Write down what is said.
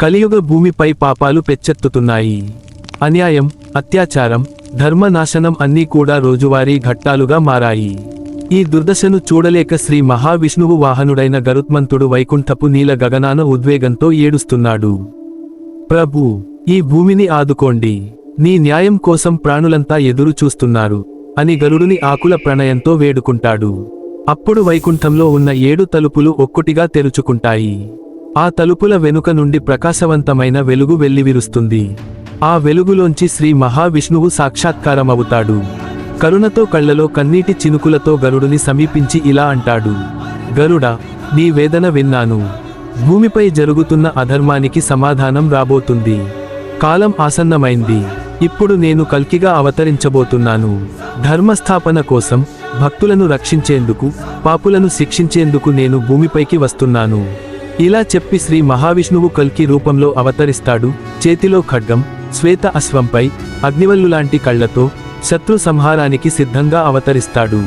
కలియుగ భూమిపై పాపాలు పెచ్చెత్తుతున్నాయి. అన్యాయం అత్యాచారం ధర్మనాశనం అన్నీ కూడా రోజువారీ ఘట్టాలుగా మారాయి. ఈ దుర్దశను చూడలేక శ్రీ మహావిష్ణువు వాహనుడైన గరుత్మంతుడు వైకుంఠపు నీల గగనాన ఉద్వేగంతో ఏడుస్తున్నాడు. ప్రభు ఈ భూమిని ఆదుకోండి. నీ న్యాయం కోసం ప్రాణులంతా ఎదురు చూస్తున్నారు. అని గరుడుని ఆకుల ప్రణయంతో వేడుకుంటాడు. అప్పుడు వైకుంఠంలో ఉన్న ఏడు తలుపులు ఒక్కొటిగా తెరుచుకుంటాయి. ఆ తలుపుల వెనుక నుండి ప్రకాశవంతమైన వెలుగు వెల్లివిరుస్తుంది. ఆ వెలుగులోంచి శ్రీ మహావిష్ణువు సాక్షాత్కారమవుతాడు. కరుణతో కళ్ళలో కన్నీటి చినుకులతో గరుడుని సమీపించి ఇలా అంటాడు. గరుడ నీ వేదన విన్నాను. భూమిపై జరుగుతున్న అధర్మానికి సమాధానం రాబోతుంది. కాలం ఆసన్నమైంది. ఇప్పుడు నేను కల్కిగా అవతరించబోతున్నాను. ధర్మస్థాపన కోసం భక్తులను రక్షించేందుకు పాపులను శిక్షించేందుకు నేను భూమిపైకి వస్తున్నాను. ఇలా చెప్పి శ్రీ మహావిష్ణువు కల్కి రూపంలో అవతరిస్తాడు. చేతిలో ఖడ్గం శ్వేత అశ్వంపై అగ్నివల్లులాంటి కళ్ళతో శత్రు సంహారానికి సిద్ధంగా అవతరిస్తాడు.